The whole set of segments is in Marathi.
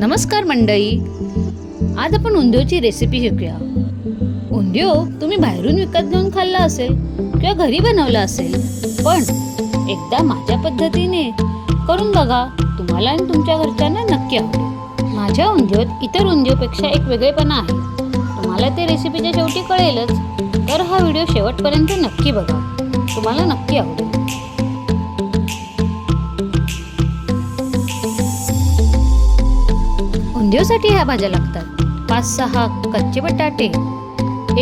नमस्कार मंडळी. आज आपण उंदिओची रेसिपी शिकूया. उंदिओ तुम्ही बाहेरून विकत घेऊन खाल्ला असेल किंवा घरी बनवला असेल पण एकदा माझ्या पद्धतीने करून बघा तुम्हाला आणि तुमच्या घरच्यांना नक्की आवडेल. माझ्या उंदिओत इतर उंदिओपेक्षा एक वेगळेपणा आहे. तुम्हाला ते रेसिपीच्या शेवटी कळेलच तर हा व्हिडिओ शेवटपर्यंत नक्की बघा. तुम्हाला नक्की आवडेल. उंदिओसाठी ह्या भाज्या लागतात. पाच सहा कच्चे बटाटे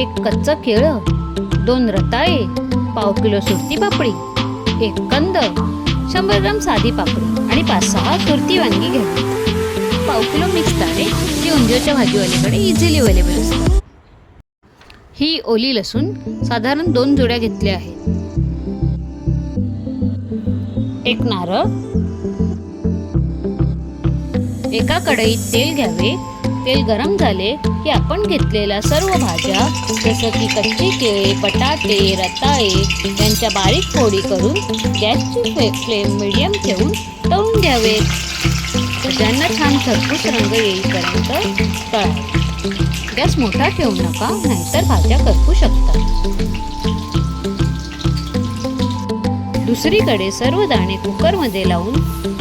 एक कच्चं केळं दोन रताळे पाव किलो सुरती पापडी एक कंद शंभर ग्राम साधी पापडी आणि पाच सहा सुरती वांगी घ्या. पाव किलो मिक्स तारे जी उंदिओच्या भाजीवालीकडे इझिली अवेलेबल असतात. ही ओली लसूण साधारण दोन जोड्या घेतल्या आहेत. एक नारळ एका कढईत तेल घ्यावे. तेल गरम झाले की आपण घेतलेल्या सर्व भाज्या जसं की कच्चे केळे बटाटे रताळे यांच्या बारीक फोडी करून गॅसची फ्ले फ्लेम मिडियम ठेवून तळून घ्यावे. भाज्यांना छान खरपूस रंग येईपर्यंत तळा गॅस मोठा ठेवू नका नाहीतर भाज्या करपू शकतात. दुसरीकडे सर्व दाणे कुकरमध्ये लावून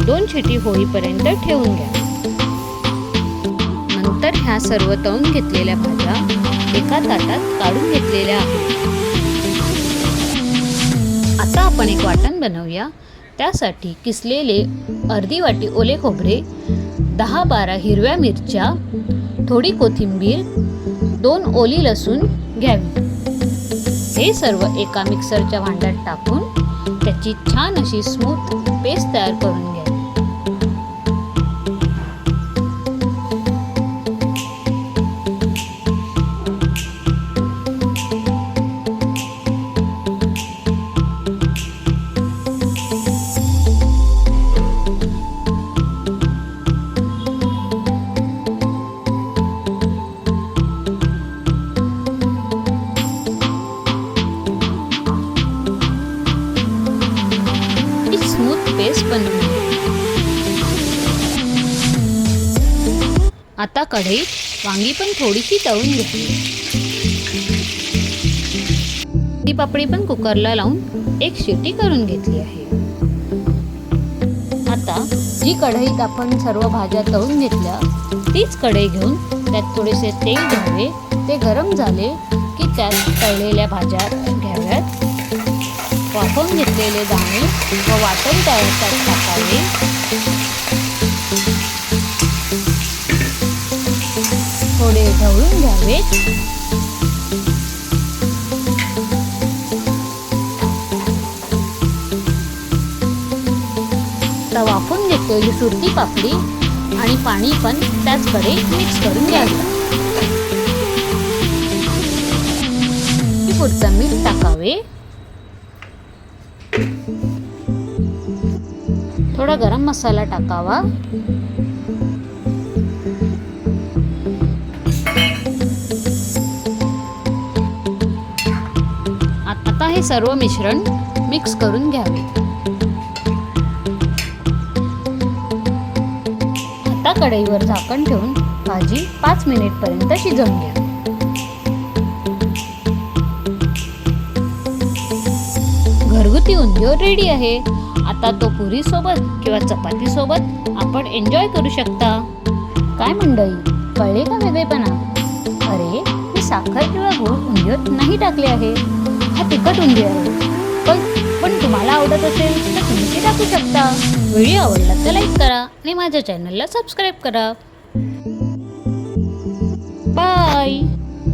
दोन शिटी होईपर्यंत ठेवून घ्या. नंतर ह्या सर्व तळून घेतलेल्या भाज्या एका ताटात काढून घेतलेल्या आहेत. आता आपण एक वाटण बनवूया. त्यासाठी किसलेले अर्धी वाटी ओले खोबरे दहा बारा हिरव्या मिरच्या थोडी कोथिंबीर दोन ओली लसूण घ्यावी. हे सर्व एका मिक्सरच्या भांड्यात टाकून त्याची छान अशी स्मूथ पेस्ट तयार करून घ्यावी. पेस्ट बनवू आता कढईत वांगी पण थोडीशी तळून घेतली ती पापडी पण कुकरला लावून एक शिटी करून घेतली आहे. आता जी कढईत आपण सर्व भाज्या तळून घेतल्या तीच कढई घेऊन त्यात थोडेसे तेल घ्यावे ते गरम झाले की त्यात तळलेल्या भाज्या घ्याव्यात. वाफवून घेतलेले दाणे व वाटण तयार टाकावे थोडे ढवळून घ्यावेत वापरून घेतलेली सुरती पापडी आणि पाणी पण त्याचकडे मिक्स करून घ्यावे. पुढचं मीठ टाकावे. थोडा गरम मसाला टाकावा. आता हे सर्व मिश्रण मिक्स करून घ्यावे. आता कढईवर झाकण ठेवून भाजी पाच मिनिट पर्यंत शिजवून घ्या. घरगुती उंदिओ रेडी आहे. आता तो पुरी सोबत किंवा चपाती सोबत आपण एन्जॉय करू शकता. काय मंडळी कळले का वेगळेपणा? अरे मी साखर किंवा गूळ उंदिओत नाही टाकले आहे. हा तिखट उंधी आहे. पण पण तुम्हाला आवडत असेल तर तुम्ही ते टाकू शकता. व्हिडिओ आवडला तर लाईक करा आणि माझ्या चॅनलला सबस्क्राईब करा. बाय